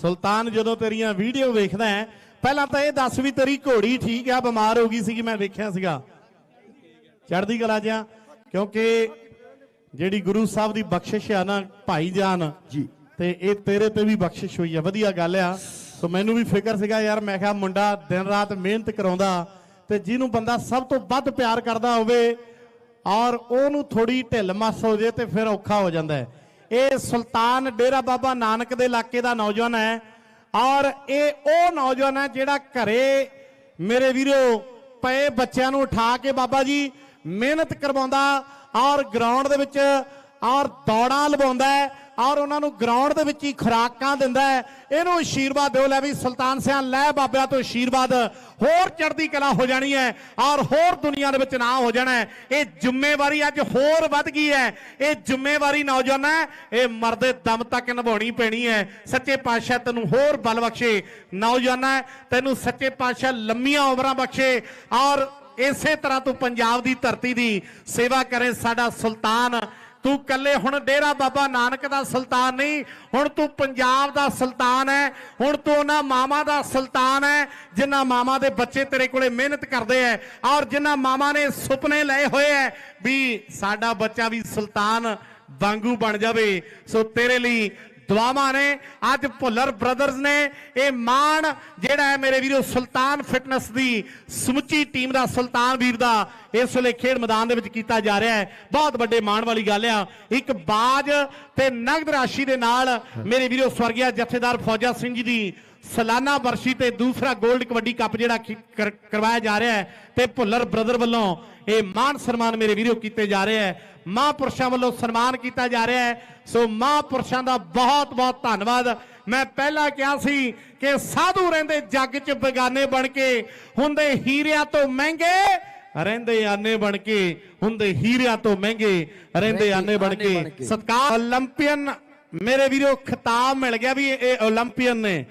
ਸੁਲਤਾਨ ਜਦੋਂ ਤੇਰੀਆਂ ਵੀਡੀਓ ਵੇਖਦਾ ਹੈ ਪਹਿਲਾਂ ਤਾਂ ਇਹ ਦੱਸ ਵੀ ਤੇਰੀ ਘੋੜੀ ਠੀਕ ਆ ਬਿਮਾਰ ਹੋ ਗਈ ਸੀਗੀ ਮੈਂ ਵੇਖਿਆ ਸੀਗਾ। ਚੜ੍ਹਦੀ ਕਲਾ ਜਿਆ ਕਿਉਂਕਿ ਜਿਹੜੀ ਗੁਰੂ ਸਾਹਿਬ ਦੀ ਬਖਸ਼ਿਸ਼ ਆ ਨਾ ਭਾਈ ਜਾਨ ਜੀ। ਤੇ ਇਹ ਤੇਰੇ ਤੇ ਵੀ ਬਖਸ਼ਿਸ਼ ਹੋਈ ਆ ਵਧੀਆ ਗੱਲ ਆ। ਸੋ ਮੈਨੂੰ ਵੀ ਫਿਕਰ ਸੀਗਾ ਯਾਰ ਮੈਂ ਕਿਹਾ ਮੁੰਡਾ ਦਿਨ ਰਾਤ ਮਿਹਨਤ ਕਰਾਉਂਦਾ ਤੇ ਜਿਹਨੂੰ ਬੰਦਾ ਸਭ ਤੋਂ ਵੱਧ ਪਿਆਰ ਕਰਦਾ ਹੋਵੇ ਔਰ ਉਹਨੂੰ ਥੋੜੀ ਢਿੱਲ ਮੱਸ ਹੋ ਜੇ ਤੇ ਫਿਰ ਔਖਾ ਹੋ ਜਾਂਦਾ ਹੈ। ਇਹ ਸੁਲਤਾਨ ਡੇਰਾ ਬਾਬਾ ਨਾਨਕ ਦੇ ਇਲਾਕੇ ਦਾ ਨੌਜਵਾਨ ਹੈ ਔਰ ਇਹ ਉਹ ਨੌਜਵਾਨ ਹੈ ਜਿਹੜਾ ਘਰੇ ਮੇਰੇ ਵੀਰੋ ਪਏ ਬੱਚਿਆਂ ਨੂੰ ਉਠਾ ਕੇ ਬਾਬਾ ਜੀ ਮਿਹਨਤ ਕਰਵਾਉਂਦਾ ਔਰ ਗਰਾਊਂਡ ਦੇ ਵਿੱਚ ਔਰ ਦੌੜਾਂ ਲਵਾਉਂਦਾ ਔਰ ਉਹਨਾਂ ਨੂੰ ਗਰਾਊਂਡ ਦੇ ਵਿੱਚ ਹੀ ਖੁਰਾਕਾਂ ਦਿੰਦਾ ਹੈ। ਇਹਨੂੰ ਆਸ਼ੀਰਵਾਦ ਦਿਓ ਲੈ ਵੀ ਸੁਲਤਾਨ ਸਿਆਂ ਲੈ ਬਾਬਿਆਂ ਤੋਂ ਆਸ਼ੀਰਵਾਦ ਹੋਰ ਚੜ੍ਹਦੀ ਕਲਾ ਹੋ ਜਾਣੀ ਹੈ ਔਰ ਹੋਰ ਦੁਨੀਆ ਦੇ ਵਿੱਚ ਨਾ ਹੋ ਜਾਣਾ ਇਹ ਜ਼ਿੰਮੇਵਾਰੀ ਅੱਜ ਹੋਰ ਵੱਧ ਗਈ ਹੈ। ਇਹ ਜ਼ਿੰਮੇਵਾਰੀ ਨੌਜਵਾਨਾਂ ਇਹ ਮਰਦੇ ਦਮ ਤੱਕ ਨਿਭਾਉਣੀ ਪੈਣੀ ਹੈ। ਸੱਚੇ ਪਾਤਸ਼ਾਹ ਤੈਨੂੰ ਹੋਰ ਬਲ ਬਖਸ਼ੇ। ਨੌਜਵਾਨਾਂ ਤੈਨੂੰ ਸੱਚੇ ਪਾਤਸ਼ਾਹ ਲੰਮੀਆਂ ਉਮਰਾਂ ਬਖਸ਼ੇ ਔਰ ਇਸੇ ਤਰ੍ਹਾਂ ਤੂੰ ਪੰਜਾਬ ਦੀ ਧਰਤੀ ਦੀ ਸੇਵਾ ਕਰੇ ਸਾਡਾ ਸੁਲਤਾਨ ਤੂੰ ਕੱਲੇ ਹੁਣ ਡੇਰਾ ਬਾਬਾ ਨਾਨਕ ਦਾ ਸੁਲਤਾਨ ਨਹੀਂ, ਹੁਣ ਤੂੰ ਪੰਜਾਬ ਦਾ ਸੁਲਤਾਨ ਹੈ, ਹੁਣ ਤੂੰ ਉਹਨਾਂ ਮਾਮਾ ਦਾ ਸੁਲਤਾਨ ਹੈ, ਜਿਨ੍ਹਾਂ ਮਾਮਾ ਦੇ ਬੱਚੇ ਤੇਰੇ ਕੋਲੇ ਮਿਹਨਤ ਕਰਦੇ ਐ, ਔਰ ਜਿਨ੍ਹਾਂ ਮਾਮਾ ਨੇ ਸੁਪਨੇ ਲਏ ਹੋਏ ਐ ਵੀ ਸਾਡਾ ਬੱਚਾ ਵੀ ਸੁਲਤਾਨ ਵਾਂਗੂ ਬਣ ਜਾਵੇ। ਸੋ ਤੇਰੇ ਲਈ ਦੁਆਵਾਂ ਨੇ ਅੱਜ ਭੁੱਲਰ ਬ੍ਰਦਰਜ਼ ਨੇ ਇਹ ਮਾਣ ਜਿਹੜਾ ਹੈ ਮੇਰੇ ਵੀਰੋ ਸੁਲਤਾਨ ਫਿਟਨੈਸ ਦੀ ਸਮੁੱਚੀ ਟੀਮ ਦਾ ਸੁਲਤਾਨ ਵੀਰ ਦਾ ਇਸ ਵੇਲੇ ਖੇਡ ਮੈਦਾਨ ਦੇ ਵਿੱਚ ਕੀਤਾ ਜਾ ਰਿਹਾ ਹੈ। ਬਹੁਤ ਵੱਡੇ ਮਾਣ ਵਾਲੀ ਗੱਲ ਆ। ਇੱਕ ਬਾਜ ਤੇ ਨਗਦ ਰਾਸ਼ੀ ਦੇ ਨਾਲ ਮੇਰੇ ਵੀਰੋ ਸਵਰਗਿਆ ਜਥੇਦਾਰ ਫੌਜਾ ਸਿੰਘ ਜੀ ਦੀ ਸਲਾਨਾ ਵਰਸ਼ੀ ਤੇ ਦੂਸਰਾ 골ਡ ਕਬੱਡੀ ਕੱਪ ਜਿਹੜਾ ਕਰਵਾਇਆ ਜਾ ਰਿਹਾ ਹੈ ਤੇ ਭੁੱਲਰ ਬ੍ਰਦਰ ਵੱਲੋਂ ਇਹ ਮਾਨ ਸਨਮਾਨ ਮੇਰੇ ਵੀਰੋ ਕੀਤੇ ਜਾ ਰਿਹਾ ਹੈ। ਮਹਾਂਪੁਰਸ਼ਾਂ ਵੱਲੋਂ ਸਨਮਾਨ ਕੀਤਾ ਜਾ ਰਿਹਾ ਹੈ। ਸੋ ਮਹਾਂਪੁਰਸ਼ਾਂ ਦਾ ਬਹੁਤ ਬਹੁਤ ਧੰਨਵਾਦ। ਮੈਂ ਪਹਿਲਾਂ ਕਿਹਾ ਸੀ ਕਿ ਸਾਧੂ ਰਹਿੰਦੇ ਜੱਗ 'ਚ ਬਗਾਨੇ ਬਣ ਕੇ ਹੁੰਦੇ ਹੀਰਿਆਂ ਤੋਂ ਮਹਿੰਗੇ ਰਹਿੰਦੇ ਆਨੇ ਬਣ ਕੇ ਹੁੰਦੇ ਹੀਰਿਆਂ ਤੋਂ ਮਹਿੰਗੇ ਰਹਿੰਦੇ ਆਨੇ ਬਣ ਕੇ। ਸਤਕਾਰ 올림픽ਨ ਮੇਰੇ ਵੀਰੋ ਖਿਤਾਬ ਮਿਲ ਗਿਆ ਵੀ ਇਹ 올림픽ਨ ਨੇ।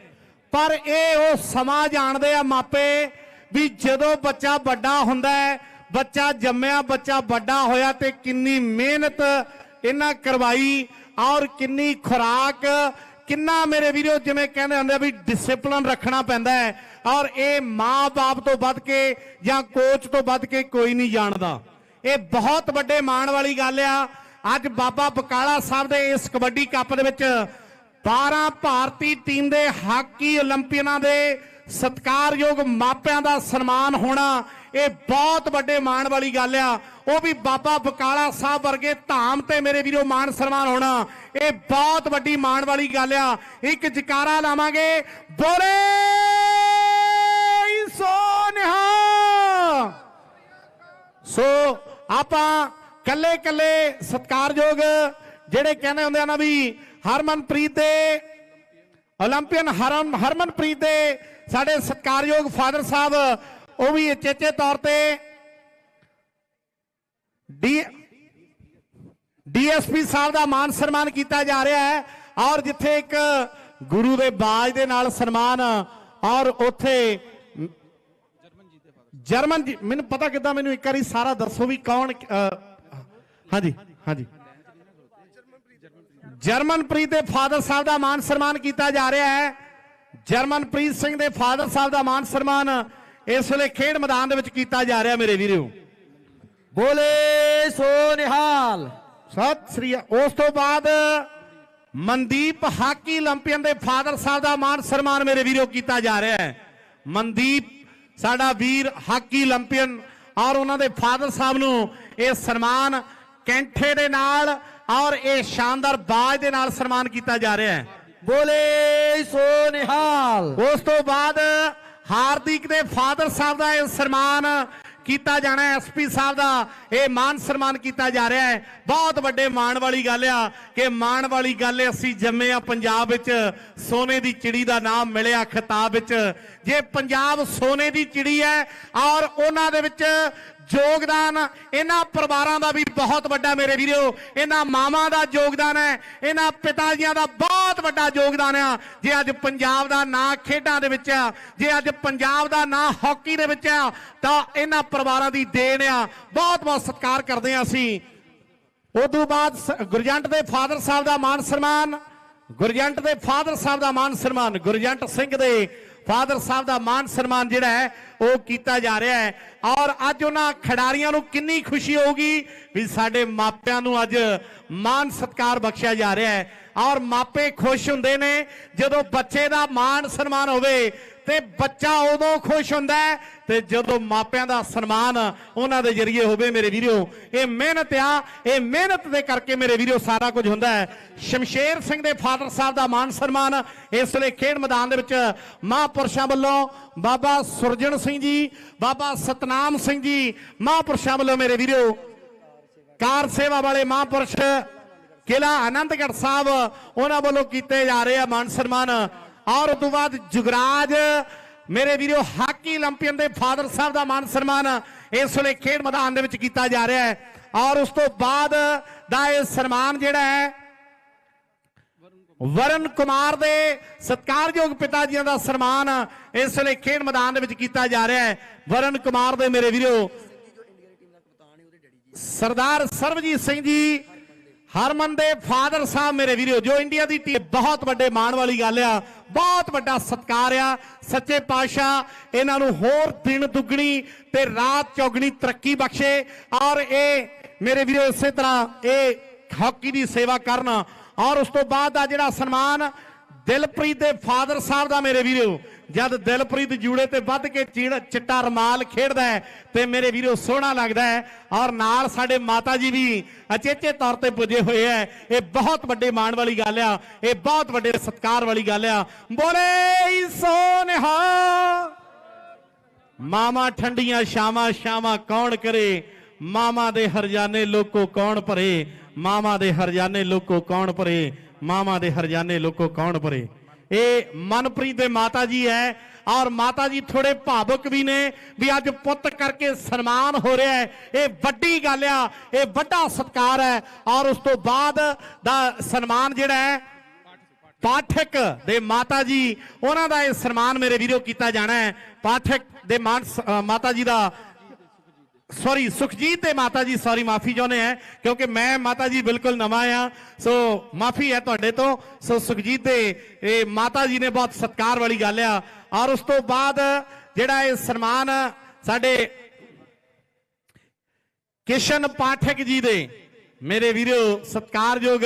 ਪਰ ਇਹ ਉਹ ਸਮਾਂ ਜਾਣਦੇ ਆ ਮਾਪੇ ਵੀ ਜਦੋਂ ਬੱਚਾ ਵੱਡਾ ਹੁੰਦਾ ਹੈ, ਬੱਚਾ ਜੰਮਿਆ, ਬੱਚਾ ਵੱਡਾ ਹੋਇਆ ਤੇ ਕਿੰਨੀ ਮਿਹਨਤ ਇਹਨਾਂ ਕਰਵਾਈ ਔਰ ਕਿੰਨੀ ਖੁਰਾਕ, ਕਿੰਨਾ ਮੇਰੇ ਵੀਰੋ ਜਿਵੇਂ ਕਹਿੰਦੇ ਹੁੰਦੇ ਆ ਵੀ ਡਿਸਪਲਿਨ ਰੱਖਣਾ ਪੈਂਦਾ ਹੈ ਔਰ ਇਹ ਮਾਂ-ਬਾਪ ਤੋਂ ਵੱਧ ਕੇ ਜਾਂ ਕੋਚ ਤੋਂ ਵੱਧ ਕੇ ਕੋਈ ਨਹੀਂ ਜਾਣਦਾ। ਇਹ ਬਹੁਤ ਵੱਡੇ ਮਾਣ ਵਾਲੀ ਗੱਲ ਆ। ਅੱਜ ਬਾਬਾ ਬਕਾਲਾ ਸਾਹਿਬ ਦੇ ਇਸ ਕਬੱਡੀ ਕੱਪ ਦੇ ਵਿੱਚ 12 ਭਾਰਤੀ ਟੀਮ ਦੇ ਹਾਕੀ 올림ਪੀਅਨਾਂ ਦੇ ਸਤਕਾਰਯੋਗ ਮਾਪਿਆਂ ਦਾ ਸਨਮਾਨ ਹੋਣਾ ਇਹ ਬਹੁਤ ਵੱਡੇ ਮਾਣ ਵਾਲੀ ਗੱਲ ਆ। ਉਹ ਵੀ ਬਾਬਾ ਬਕਾਲਾ ਸਾਹਿਬ ਵਰਗੇ ਧਾਮ ਤੇ ਮੇਰੇ ਵੀਰੋ ਮਾਣ ਸਨਮਾਨ ਹੋਣਾ, ਇਹ ਬਹੁਤ ਵੱਡੀ ਮਾਣ ਵਾਲੀ ਗੱਲ ਆ। ਇੱਕ ਜਕਾਰਾ ਲਾਵਾਂਗੇ। ਬੋਲੇ ਸੋਨਹਾ ਸੋ ਆਪਾਂ ਕੱਲੇ ਕੱਲੇ ਸਤਕਾਰਯੋਗ ਜਿਹੜੇ ਕਹਿੰਦੇ ਹੁੰਦੇ ਆ ਨਾ ਵੀ ਹਰਮਨਪ੍ਰੀਤ ਦੇ 올림픽ਨ ਹਰਮ ਹਰਮਨਪ੍ਰੀਤ ਦੇ ਸਾਡੇ ਸਤਿਕਾਰਯੋਗ ਫਾਦਰ ਸਾਹਿਬ, ਉਹ ਵੀ ਚੇਚੇ ਤੌਰ ਤੇ ਡੀ ਡੀਐਸਪੀ ਸਾਹਿਬ ਦਾ ਮਾਨ ਸਨਮਾਨ ਕੀਤਾ ਜਾ ਰਿਹਾ ਹੈ ਔਰ ਜਿੱਥੇ ਇੱਕ ਗੁਰੂ ਦੇ ਬਾਜ ਦੇ ਨਾਲ ਸਨਮਾਨ ਔਰ ਉੱਥੇ ਜਰਮਨ ਜੀ ਮੈਨੂੰ ਪਤਾ ਕਿਦਾਂ ਮੈਨੂੰ ਇੱਕ ਵਾਰੀ ਸਾਰਾ ਦੱਸੋ ਵੀ ਕੌਣ ਹਾਂਜੀ ਹਾਂਜੀ। ਜਰਮਨਪ੍ਰੀਤ ਦੇ ਫਾਦਰ ਸਾਹਿਬ ਦਾ ਮਾਨ ਸਨਮਾਨ ਕੀਤਾ ਜਾ ਰਿਹਾ ਹੈ। ਜਰਮਨਪ੍ਰੀਤ ਸਿੰਘ ਦੇ ਫਾਦਰ ਸਾਹਿਬ ਦਾ ਮਾਨ ਸਨਮਾਨ ਇਸ ਵੇਲੇ ਖੇਡ ਮੈਦਾਨ ਦੇ ਵਿੱਚ ਕੀਤਾ ਜਾ ਰਿਹਾ ਮੇਰੇ ਵੀਰੋ। ਬੋਲੇ ਸੋ ਨਿਹਾਲ। ਸਤਿ ਸ੍ਰੀ ਉਸ ਤੋਂ ਬਾਅਦ ਮਨਦੀਪ ਹਾਕੀ 올림픽ਨ ਦੇ ਫਾਦਰ ਸਾਹਿਬ ਦਾ ਮਾਨ ਸਨਮਾਨ ਮੇਰੇ ਵੀਰੋ ਕੀਤਾ ਜਾ ਰਿਹਾ ਹੈ। ਮਨਦੀਪ, ਸਾਡਾ ਵੀਰ ਹਾਕੀ 올림픽ਨ ਔਰ ਉਹਨਾਂ ਦੇ ਫਾਦਰ ਸਾਹਿਬ ਨੂੰ ਇਹ ਸਨਮਾਨ ਕੈਂਠੇ ਦੇ ਨਾਲ ਔਰ ਇਹ ਸ਼ਾਨਦਾਰ ਬਾਜ ਦੇ ਨਾਲ ਸਨਮਾਨ ਕੀਤਾ ਜਾ ਰਿਹਾ ਹੈ। ਬੋਲੇ ਸੋ ਨਿਹਾਲ। ਉਸ ਤੋਂ ਬਾਅਦ ਹਾਰਦਿਕ ਦੇ ਫਾਦਰ ਸਾਹਿਬ ਦਾ ਇਹ ਸਨਮਾਨ ਕੀਤਾ ਜਾਣਾ ਐਸਪੀ ਸਾਹਿਬ ਦਾ ਇਹ ਮਾਨ ਸਨਮਾਨ ਕੀਤਾ ਜਾ ਰਿਹਾ ਹੈ। ਬਹੁਤ ਵੱਡੇ ਮਾਣ ਵਾਲੀ ਗੱਲ ਆ ਕਿ ਮਾਣ ਵਾਲੀ ਗੱਲ ਹੈ ਅਸੀਂ ਜੰਮੇ ਆ ਪੰਜਾਬ ਵਿੱਚ। ਸੋਨੇ ਦੀ ਚਿੜੀ ਦਾ ਨਾਮ ਮਿਲਿਆ ਖਿਤਾਬ ਵਿੱਚ। ਜੇ ਪੰਜਾਬ ਸੋਨੇ ਦੀ ਚਿੜੀ ਹੈ ਔਰ ਉਹਨਾਂ ਦੇ ਵਿੱਚ ਯੋਗਦਾਨ ਇਹਨਾਂ ਪਰਿਵਾਰਾਂ ਦਾ ਵੀ ਬਹੁਤ ਵੱਡਾ ਮੇਰੇ ਵੀਰੋ। ਇਹਨਾਂ ਮਾਵਾਂ ਦਾ ਯੋਗਦਾਨ ਹੈ। ਇਹਨਾਂ ਪਿਤਾ ਜੀਆਂ ਦਾ ਬਹੁਤ ਵੱਡਾ ਯੋਗਦਾਨ ਆ। ਜੇ ਅੱਜ ਪੰਜਾਬ ਦਾ ਨਾਂ ਖੇਡਾਂ ਦੇ ਵਿੱਚ ਆ, ਜੇ ਅੱਜ ਪੰਜਾਬ ਦਾ ਨਾਂ ਹਾਕੀ ਦੇ ਵਿੱਚ ਆ, ਤਾਂ ਇਹਨਾਂ ਪਰਿਵਾਰਾਂ ਦੀ ਦੇਣ ਆ। ਬਹੁਤ ਬਹੁਤ ਸਤਿਕਾਰ ਕਰਦੇ ਆ ਅਸੀਂ। ਉਸ ਤੋਂ ਬਾਅਦ ਗੁਰਜੰਟ ਦੇ ਫਾਦਰ ਸਾਹਿਬ ਦਾ ਮਾਨ ਸਨਮਾਨ ਗੁਰਜੰਟ ਦੇ ਫਾਦਰ ਸਾਹਿਬ ਦਾ ਮਾਨ ਸਨਮਾਨ ਗੁਰਜੰਟ ਸਿੰਘ ਦੇ ਫਾਦਰ ਸਾਹਿਬ ਦਾ ਮਾਨ ਸਨਮਾਨ ਜਿਹੜਾ ਹੈ, ਉਹ ਕੀਤਾ ਜਾ ਰਿਹਾ ਹੈ। ਔਰ ਅੱਜ ਉਹਨਾਂ ਖਿਡਾਰੀਆਂ ਨੂੰ ਕਿੰਨੀ ਖੁਸ਼ੀ ਹੋਊਗੀ ਵੀ ਸਾਡੇ ਮਾਪਿਆਂ ਨੂੰ ਅੱਜ ਮਾਨ ਸਤਕਾਰ ਬਖਸ਼ਿਆ ਜਾ ਰਿਹਾ ਹੈ। ਔਰ ਮਾਪੇ ਖੁਸ਼ ਹੁੰਦੇ ਨੇ ਜਦੋਂ ਬੱਚੇ ਦਾ ਮਾਨ ਸਨਮਾਨ ਹੋਵੇ ਤੇ ਬੱਚਾ ਉਦੋਂ ਖੁਸ਼ ਹੁੰਦਾ ਤੇ ਜਦੋਂ ਮਾਪਿਆਂ ਦਾ ਸਨਮਾਨ ਉਹਨਾਂ ਦੇ ਜ਼ਰੀਏ ਹੋਵੇ ਮੇਰੇ ਵੀਰੋ, ਇਹ ਮਿਹਨਤ ਆ, ਇਹ ਮਿਹਨਤ ਦੇ ਕਰਕੇ ਮੇਰੇ ਵੀਰੋ ਸਾਰਾ ਕੁਝ ਹੁੰਦਾ ਹੈ। ਸ਼ਮਸ਼ੇਰ ਸਿੰਘ ਦੇ ਫਾਦਰ ਸਾਹਿਬ ਦਾ ਮਾਨ ਸਨਮਾਨ ਇਸ ਵੇਲੇ ਖੇਡ ਮੈਦਾਨ ਦੇ ਵਿੱਚ ਮਹਾਂਪੁਰਸ਼ਾਂ ਵੱਲੋਂ ਬਾਬਾ ਸੁਰਜਣ ਸਿੰਘ ਜੀ, ਬਾਬਾ ਸਤਨਾਮ ਸਿੰਘ ਜੀ, ਮਹਾਂਪੁਰਸ਼ਾਂ ਵੱਲੋਂ ਮੇਰੇ ਵੀਰੋ, ਕਾਰ ਸੇਵਾ ਵਾਲੇ ਮਹਾਂਪੁਰਸ਼ ਕਿਲਾ ਆਨੰਦਗੜ੍ਹ ਸਾਹਿਬ, ਉਹਨਾਂ ਵੱਲੋਂ ਕੀਤੇ ਜਾ ਰਹੇ ਆ ਮਾਨ ਸਨਮਾਨ। ਔਰ ਉਸ ਤੋਂ ਬਾਅਦ ਜੁਗਰਾਜ, ਮੇਰੇ ਵੀਰੋ, ਹਾਕੀ 올림픽ਨ ਦੇ ਫਾਦਰ ਸਾਹਿਬ ਦਾ ਮਾਨ ਸਨਮਾਨ ਇਸ ਵੇਲੇ ਖੇਡ ਮੈਦਾਨ ਦੇ ਵਿੱਚ ਕੀਤਾ ਜਾ ਰਿਹਾ ਹੈ। ਔਰ ਉਸ ਤੋਂ ਬਾਅਦ ਦਾ ਇਹ ਸਨਮਾਨ ਜਿਹੜਾ ਹੈ, ਵਰਨ ਕੁਮਾਰ ਦੇ ਸਤਕਾਰਯੋਗ ਪਿਤਾ ਜੀਆਂ ਦਾ ਸਨਮਾਨ ਇਸ ਵੇਲੇ ਖੇਡ ਮੈਦਾਨ ਦੇ ਵਿੱਚ ਕੀਤਾ ਜਾ ਰਿਹਾ ਹੈ। ਵਰਨ ਕੁਮਾਰ ਦੇ ਮੇਰੇ ਵੀਰੋ, ਸਰਦਾਰ ਸਰਬਜੀਤ ਸਿੰਘ ਜੀ, ਹਰਮਨ ਦੇ ਫਾਦਰ ਸਾਹਿਬ ਮੇਰੇ ਵੀਰੋ, ਜੋ ਇੰਡੀਆ ਦੀ ਟੀਮ, ਬਹੁਤ ਵੱਡੇ ਮਾਣ ਵਾਲੀ ਗੱਲ ਆ। ਬਹੁਤ ਵੱਡਾ ਸਤਿਕਾਰ ਆ। ਸੱਚੇ ਪਾਤਸ਼ਾਹ, ਇਹਨਾਂ ਨੂੰ ਹੋਰ ਦਿਨ ਦੁੱਗਣੀ ਤੇ ਰਾਤ ਚੌਗਣੀ ਤਰੱਕੀ ਬਖਸ਼ੇ। ਔਰ ਇਹ, ਮੇਰੇ ਵੀਰੋ, ਇਸੇ ਤਰ੍ਹਾਂ ਇਹ ਹਾਕੀ ਦੀ ਸੇਵਾ ਕਰਨ। ਔਰ ਉਸ ਤੋਂ ਬਾਅਦ ਦਾ ਜਿਹੜਾ ਸਨਮਾਨ ਦਿਲਪ੍ਰੀਤ ਦੇ ਫਾਦਰ ਸਾਹਿਬ ਦਾ, ਮੇਰੇ ਵੀਰੋ ਜਦ ਦਿਲਪ੍ਰੀਤ ਜੂੜੇ ਤੇ ਵੱਧ ਕੇ ਚੀੜ- ਚਿੱਟਾ ਰਮਾਲ ਖੇਡਦਾ ਹੈ, ਤੇ ਮੇਰੇ ਵੀਰੋ ਸੋਹਣਾ ਲੱਗਦਾ ਹੈ। ਔਰ ਨਾਲ ਸਾਡੇ ਮਾਤਾ ਜੀ ਵੀ ਅਚੇਚੇ ਤੌਰ ਤੇ ਪੁੱਜੇ ਹੋਏ ਐ ਇਹ ਬਹੁਤ ਵੱਡੇ ਮਾਣ ਵਾਲੀ ਗੱਲ ਆ, ਇਹ ਬਹੁਤ ਵੱਡੇ ਸਤਿਕਾਰ ਵਾਲੀ ਗੱਲ ਆ। ਬੋਲੇ ਸੋਨਿਹਾ। ਮਾਮਾ ਠੰਡੀਆਂ, ਸ਼ਾਮਾਂ ਸ਼ਾਮਾਂ ਕੌਣ ਕਰੇ? ਮਾਮਾ ਦੇ ਹਰਜਾਨੇ ਲੋਕੋ ਕੌਣ ਭਰੇ? ਮਾਮਾ ਦੇ ਹਰਜਾਨੇ ਲੋਕੋ ਕੌਣ ਭਰੇ? ਮਾਮਾ ਦੇ ਹਰਜਾਨੇ ਲੋਕੋ ਕੌਣ ਭਰੇ? ਇਹ ਮਨਪ੍ਰੀਤ ਦੇ ਮਾਤਾ ਜੀ ਹੈ ਔਰ ਮਾਤਾ ਜੀ ਥੋੜੇ ਭਾਵੁਕ ਵੀ ਨੇ ਵੀ ਅੱਜ ਪੁੱਤ ਕਰਕੇ ਸਨਮਾਨ ਹੋ ਰਿਹਾ ਹੈ। ਇਹ ਵੱਡੀ ਗੱਲ ਆ, ਇਹ ਵੱਡਾ ਸਤਿਕਾਰ ਹੈ ਔਰ ਉਸ ਤੋਂ ਬਾਅਦ ਦਾ ਸਨਮਾਨ ਜਿਹੜਾ ਹੈ, ਪਾਠਕ ਦੇ ਮਾਤਾ ਜੀ, ਉਹਨਾਂ ਦਾ ਇਹ ਸਨਮਾਨ ਮੇਰੇ ਵੀਰੋ ਕੀਤਾ ਜਾਣਾ ਹੈ। ਪਾਠਕ ਦੇ ਮਾਨ ਮਾਤਾ ਜੀ ਦਾ ਸੌਰੀ ਸੁਖਜੀਤ ਦੇ ਮਾਤਾ ਜੀ ਸੌਰੀ ਮਾਫੀ ਚਾਹੁੰਦੇ ਆ, ਕਿਉਂਕਿ ਮੈਂ ਮਾਤਾ ਜੀ ਬਿਲਕੁਲ ਨਵਾਂ ਆ। ਸੋ ਮਾਫੀ ਹੈ ਤੁਹਾਡੇ ਤੋਂ। ਸੋ ਸੁਖਜੀਤ ਦੇ, ਇਹ ਮਾਤਾ ਜੀ ਨੇ ਬਹੁਤ ਸਤਿਕਾਰ ਵਾਲੀ ਗੱਲ ਆ। ਔਰ ਉਸ ਤੋਂ ਬਾਅਦ ਜਿਹੜਾ ਇਹ ਸਨਮਾਨ ਸਾਡੇ ਕਿਸ਼ਨ ਪਾਠਕ ਜੀ ਦੇ, ਮੇਰੇ ਵੀਰੋ, ਸਤਿਕਾਰਯੋਗ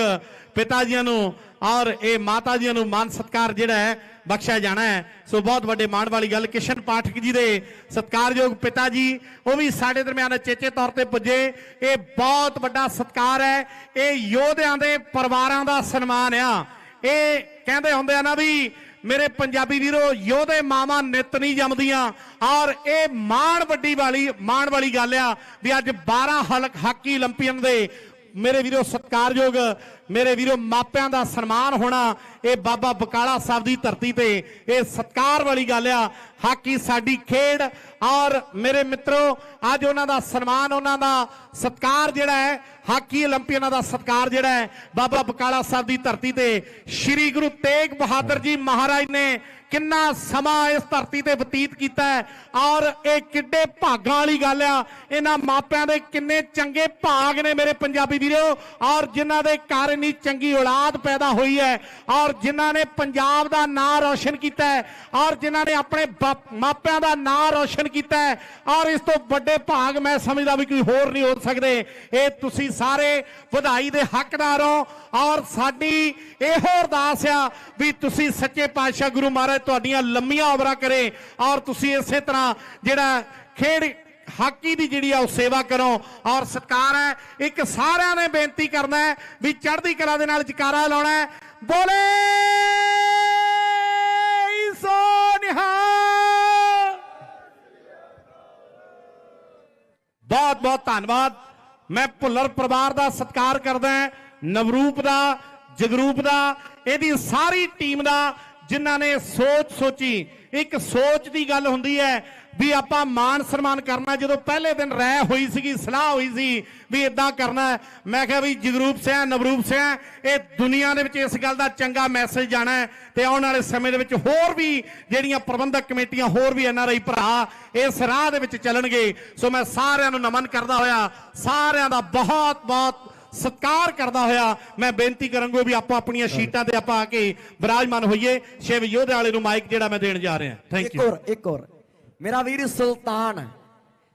ਪਿਤਾ ਜੀਆਂ ਨੂੰ ਔਰ ਇਹ ਮਾਤਾ ਜੀਆਂ ਨੂੰ ਮਾਨ ਸਤਿਕਾਰ ਜਿਹੜਾ ਹੈ ਬਖਸ਼ਿਆ ਜਾਣਾ ਹੈ। ਸੋ ਬਹੁਤ ਵੱਡੇ ਮਾਣ ਵਾਲੀ ਗੱਲ, ਕਿਸ਼ਨ ਪਾਠਕ ਜੀ ਦੇ ਸਤਕਾਰਯੋਗ ਪਿਤਾ ਜੀ, ਉਹ ਵੀ ਸਾਡੇ ਦਰਮਿਆਨ ਚੇਚੇ ਤੌਰ ਤੇ ਪੁੱਜੇ। ਇਹ ਬਹੁਤ ਵੱਡਾ ਸਤਕਾਰ ਹੈ। ਇਹ ਯੋਧਿਆਂ ਦੇ ਪਰਿਵਾਰਾਂ ਦਾ ਸਨਮਾਨ ਆ। ਇਹ ਕਹਿੰਦੇ ਹੁੰਦੇ ਆ ਨਾ ਵੀ, ਮੇਰੇ ਪੰਜਾਬੀ ਵੀਰੋ, ਯੋਧੇ ਮਾਵਾ ਨਿਤ ਨਹੀਂ ਜੰਮਦੀਆਂ। ਔਰ ਇਹ ਮਾਣ ਵੱਡੀ ਵਾਲੀ, ਮਾਣ ਵਾਲੀ ਗੱਲ ਆ ਵੀ ਅੱਜ 12 ਹਲਕ ਹਾਕੀ 올림픽ਨ ਦੇ ਮੇਰੇ ਵੀਰੋ ਸਤਕਾਰਯੋਗ ਮੇਰੇ ਵੀਰੋ, ਮਾਪਿਆਂ ਦਾ ਸਨਮਾਨ ਹੋਣਾ ਇਹ ਬਾਬਾ ਬਕਾਲਾ ਸਾਹਿਬ ਦੀ ਧਰਤੀ ਤੇ ਇਹ ਸਤਕਾਰ ਵਾਲੀ ਗੱਲ ਆ। ਹਾਕੀ ਸਾਡੀ ਖੇਡ ਔਰ ਮੇਰੇ ਮਿੱਤਰੋ, ਅੱਜ ਉਹਨਾਂ ਦਾ ਸਨਮਾਨ, ਉਹਨਾਂ ਦਾ ਸਤਕਾਰ ਜਿਹੜਾ ਹੈ, ਹਾਕੀ 올림픽ਨਾਂ ਦਾ ਸਤਕਾਰ ਜਿਹੜਾ ਹੈ, ਬਾਬਾ ਬਕਾਲਾ ਸਾਹਿਬ ਦੀ ਧਰਤੀ ਤੇ ਸ੍ਰੀ ਗੁਰੂ ਤੇਗ ਬਹਾਦਰ ਜੀ ਮਹਾਰਾਜ ਨੇ ਕਿੰਨਾ ਸਮਾਂ ਇਸ ਧਰਤੀ ਤੇ ਬਤੀਤ ਕੀਤਾ ਔਰ ਇਹ ਕਿੱਡੇ ਭਾਗਾਂ ਵਾਲੀ ਗੱਲ ਆ। ਇਹਨਾਂ ਮਾਪਿਆਂ ਦੇ ਕਿੰਨੇ ਚੰਗੇ ਭਾਗ ਨੇ ਮੇਰੇ ਪੰਜਾਬੀ ਵੀਰੋ ਔਰ ਜਿਨ੍ਹਾਂ ਦੇ ਕਾਰਨ ਇੰਨੀ ਚੰਗੀ ਔਲਾਦ ਪੈਦਾ ਹੋਈ ਹੈ ਔਰ ਜਿਨ੍ਹਾਂ ਨੇ ਪੰਜਾਬ ਦਾ ਨਾਂ ਰੌਸ਼ਨ ਕੀਤਾ ਹੈ ਔਰ ਜਿਨ੍ਹਾਂ ਨੇ ਆਪਣੇ ਮਾਪਿਆਂ ਦਾ ਨਾਂ ਰੌਸ਼ਨ ਕੀਤਾ ਹੈ ਔਰ ਇਸ ਤੋਂ ਵੱਡੇ ਭਾਗ ਮੈਂ ਸਮਝਦਾ ਵੀ ਕੋਈ ਹੋਰ ਨਹੀਂ ਹੋ ਸਕਦੇ। ਇਹ ਤੁਸੀਂ ਸਾਰੇ ਵਧਾਈ ਦੇ ਹੱਕਦਾਰ ਹੋ ਔਰ ਸਾਡੀ ਇਹੋ ਅਰਦਾਸ ਆ ਵੀ ਤੁਸੀਂ ਸੱਚੇ ਪਾਤਸ਼ਾਹ ਗੁਰੂ ਮਹਾਰਾਜ ਤੁਹਾਡੀਆਂ ਲੰਮੀਆਂ ਉਮਰਾਂ ਕਰੇ ਔਰ ਤੁਸੀਂ ਇਸੇ ਤਰ੍ਹਾਂ ਜਿਹੜਾ ਖੇਡ ਹਾਕੀ ਦੀ ਜਿਹੜੀ ਆ ਉਹ ਸੇਵਾ ਕਰੋ ਔਰ ਸਤਕਾਰ ਹੈ। ਇੱਕ ਸਾਰਿਆਂ ਨੇ ਬੇਨਤੀ ਕਰਨਾ ਹੈ ਵੀ ਚੜ੍ਹਦੀ ਕਲਾ ਦੇ ਨਾਲ ਜਕਾਰਾ ਲਾਉਣਾ ਹੈ। ਬੋਲੇ ਸੋ ਨਿਹਾਲ। ਬਹੁਤ ਬਹੁਤ ਧੰਨਵਾਦ। ਮੈਂ ਭੁੱਲਰ ਪਰਿਵਾਰ ਦਾ ਸਤਿਕਾਰ ਕਰਦਾ ਨਵਰੂਪ ਦਾ, ਜਗਰੂਪ ਦਾ, ਇਹਦੀ ਸਾਰੀ ਟੀਮ ਦਾ, ਜਿਨ੍ਹਾਂ ਨੇ ਸੋਚ ਸੋਚੀ। ਇੱਕ ਸੋਚ ਦੀ ਗੱਲ ਹੁੰਦੀ ਹੈ ਵੀ ਆਪਾਂ ਮਾਨ ਸਨਮਾਨ ਕਰਨਾ ਜਦੋਂ ਪਹਿਲੇ ਦਿਨ ਰਹਿ ਹੋਈ ਸੀਗੀ ਸਲਾਹ ਹੋਈ ਸੀ ਵੀ ਇਦਾਂ ਕਰਨਾ। ਮੈਂ ਕਿਹਾ ਵੀ ਜਗਰੂਪ ਸਿੰਘ ਨਵਰੂਪ ਸਿੰਘ ਇਹ ਦੁਨੀਆ ਦੇ ਵਿੱਚ ਇਸ ਗੱਲ ਦਾ ਚੰਗਾ ਮੈਸੇਜ ਜਾਣਾ ਹੈ ਤੇ ਆਉਣ ਵਾਲੇ ਸਮੇਂ ਦੇ ਵਿੱਚ ਹੋਰ ਵੀ ਜਿਹੜੀਆਂ ਪ੍ਰਬੰਧਕ ਕਮੇਟੀਆਂ ਹੋਰ ਵੀ ਐਨਆਰਆਈ ਭਰਾ ਇਸ ਰਾਹ ਦੇ ਵਿੱਚ ਚੱਲਣਗੇ। ਸੋ ਮੈਂ ਸਾਰਿਆਂ ਨੂੰ ਨਮਨ ਕਰਦਾ ਹੋਇਆ ਸਾਰਿਆਂ ਦਾ ਬਹੁਤ ਬਹੁਤ ਸਤਿਕਾਰ ਕਰਦਾ ਹੋਇਆ ਮੈਂ ਬੇਨਤੀ ਕਰਾਂਗਾ ਵੀ ਆਪਾਂ ਆਪਣੀਆਂ ਸ਼ੀਟਾਂ ਤੇ ਆਪਾਂ ਆ ਕੇ ਵਿਰਾਜਮਾਨ ਹੋਈਏ। ਸ਼ਿਵ ਯੋਧੇ ਵਾਲੇ ਨੂੰ ਮਾਈਕ ਜਿਹੜਾ ਮੈਂ ਦੇਣ ਜਾ ਰਿਹਾ। ਥੈਂਕ ਇੱਕ ਯੂ ਹੋਰ ਇੱਕ ਹੋਰ। ਮੇਰਾ ਵੀਰ ਸੁਲਤਾਨ